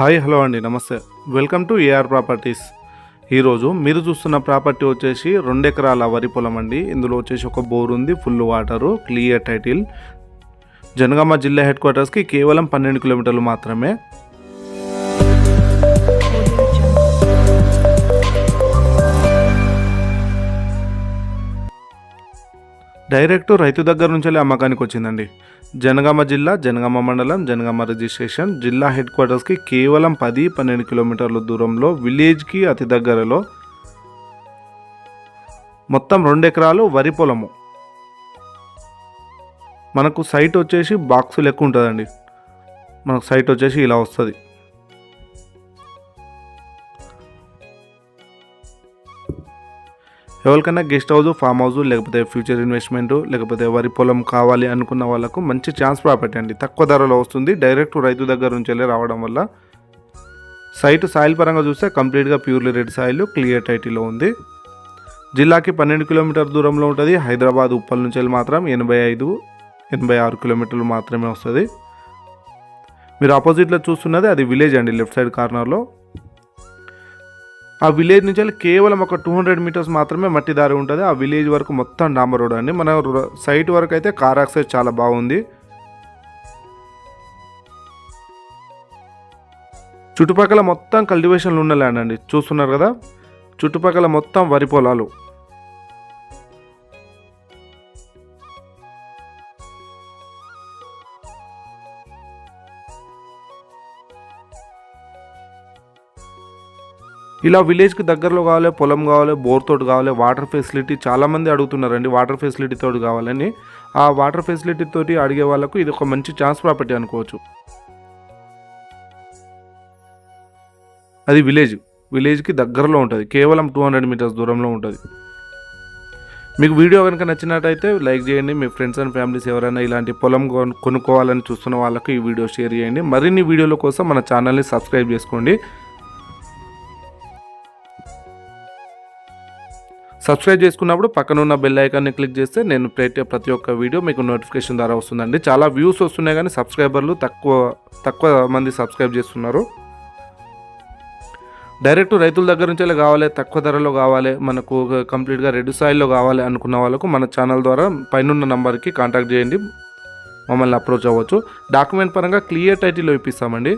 Hi hello అండి నమస్తే. Welcome to AR properties. ఈరోజు మీరు చూస్తున్న ప్రాపర్టీ వచ్చేసి రెండు ఎకరాల వరి పొలం అండి. ఇందులో వచ్చేసి ఒక బోర్ ఉంది full water clear title. Jangaon జిల్లా హెడ్ క్వార్టర్స్కి కేవలం పన్నెండు కిలోమీటర్లు మాత్రమే. డైరెక్ట్ రైతు దగ్గర నుంచి అమ్మకానికి వచ్చిందండి జనగామ జిల్లా జనగామ మండలం జనగామ రిజిస్ట్రేషన్ జిల్లా హెడ్ క్వార్టర్స్కి కేవలం పది పన్నెండు కిలోమీటర్ల దూరంలో విలేజ్కి అతి దగ్గరలో మొత్తం రెండు ఎకరాలు వరి పొలము. మనకు సైట్ వచ్చేసి బాక్స్ లెక్క ఉంటుందండి మనకు సైట్ వచ్చేసి ఇలా వస్తుంది. ఎవరికైనా గెస్ట్ హౌస్ ఫామ్ హౌస్ లేకపోతే ఫ్యూచర్ ఇన్వెస్ట్మెంట్ లేకపోతే వరి పొలం కావాలి అనుకున్న వాళ్ళకు మంచి ఛాన్స్ ప్రాపర్టీ అండి తక్కువ ధరలో వస్తుంది. డైరెక్ట్ రైతు దగ్గర నుంచి వెళ్ళి రావడం వల్ల సైట్ సాయిల్ పరంగా చూస్తే కంప్లీట్గా ప్యూర్లీ రెడ్ సాయిల్ క్లియర్ టైటిల్లో ఉంది. జిల్లాకి పన్నెండు కిలోమీటర్ దూరంలో ఉంటుంది. హైదరాబాద్ ఉప్పల్ నుంచి వెళ్ళి మాత్రం ఎనభై ఐదు ఎనభై ఆరు కిలోమీటర్లు మాత్రమే వస్తుంది. మీరు ఆపోజిట్లో చూస్తున్నది అది విలేజ్ అండి లెఫ్ట్ సైడ్ కార్నర్లో. ఆ విలేజ్ నుంచి వెళ్ళి కేవలం ఒక టూ హండ్రెడ్ మీటర్స్ మాత్రమే మట్టి దారి ఉంటుంది. ఆ విలేజ్ వరకు మొత్తం డాంబర్ రోడ్ అండి. మన సైట్ వరకు అయితే కార్ యాక్సెస్ చాలా బాగుంది. చుట్టుపక్కల మొత్తం కల్టివేషన్లు ఉన్న ల్యాండ్ అండి. చూస్తున్నారు కదా? చుట్టుపక్కల మొత్తం వరి పొలాలు. ఇలా విలేజ్కి దగ్గరలో కావాలి పొలం కావాలి బోర్తోటి కావాలి వాటర్ ఫెసిలిటీ చాలామంది అడుగుతున్నారండి. వాటర్ ఫెసిలిటీ తోటి కావాలని. ఆ వాటర్ ఫెసిలిటీ తోటి అడిగే వాళ్ళకు ఇది ఒక మంచి ఛాన్స్ ప్రాపర్టీ అనుకోవచ్చు. అది విలేజ్. విలేజ్కి దగ్గరలో ఉంటుంది. కేవలం టూ హండ్రెడ్ మీటర్స్ దూరంలో ఉంటుంది. మీకు వీడియో కనుక నచ్చినట్టయితే లైక్ చేయండి. మీ ఫ్రెండ్స్ అండ్ ఫ్యామిలీస్ ఎవరైనా ఇలాంటి పొలం కొను- కొనుక్కోవాలని చూస్తున్న వాళ్ళకు ఈ వీడియో షేర్ చేయండి. మరిన్ని వీడియోల కోసం మన ఛానల్ని సబ్స్క్రైబ్ చేసుకోండి. సబ్స్క్రైబ్ చేసుకున్నప్పుడు పక్కన ఉన్న బెల్ ఐకాన్ని క్లిక్ చేస్తే నేను పెట్టే ప్రతి ఒక్క వీడియో మీకు నోటిఫికేషన్ ద్వారా వస్తుందండి. చాలా వ్యూస్ వస్తున్నాయి కానీ సబ్స్క్రైబర్లు తక్కువ తక్కువ మంది సబ్స్క్రైబ్ చేస్తున్నారు. డైరెక్ట్ రైతుల దగ్గర నుంచే కావాలి తక్కువ ధరలో కావాలి మనకు కంప్లీట్గా రెడ్ సాయిల్లో కావాలి అనుకున్న వాళ్ళకు మన ఛానల్ ద్వారా పైనున్న నంబర్కి కాంటాక్ట్ చేయండి. మమ్మల్ని అప్రోచ్ అవ్వచ్చు. డాక్యుమెంట్ పరంగా క్లియర్ టైటిల్ ఇప్పిస్తామండి.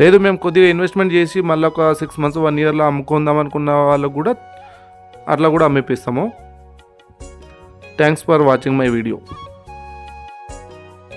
లేదు మేము కొద్దిగా ఇన్వెస్ట్మెంట్ చేసి మళ్ళీ ఒక సిక్స్ మంత్స్ వన్ ఇయర్లో అమ్ముకుందాం అనుకున్న వాళ్ళకు కూడా అట్లా కూడా అమ్మేపిస్తాము. Thanks for watching my video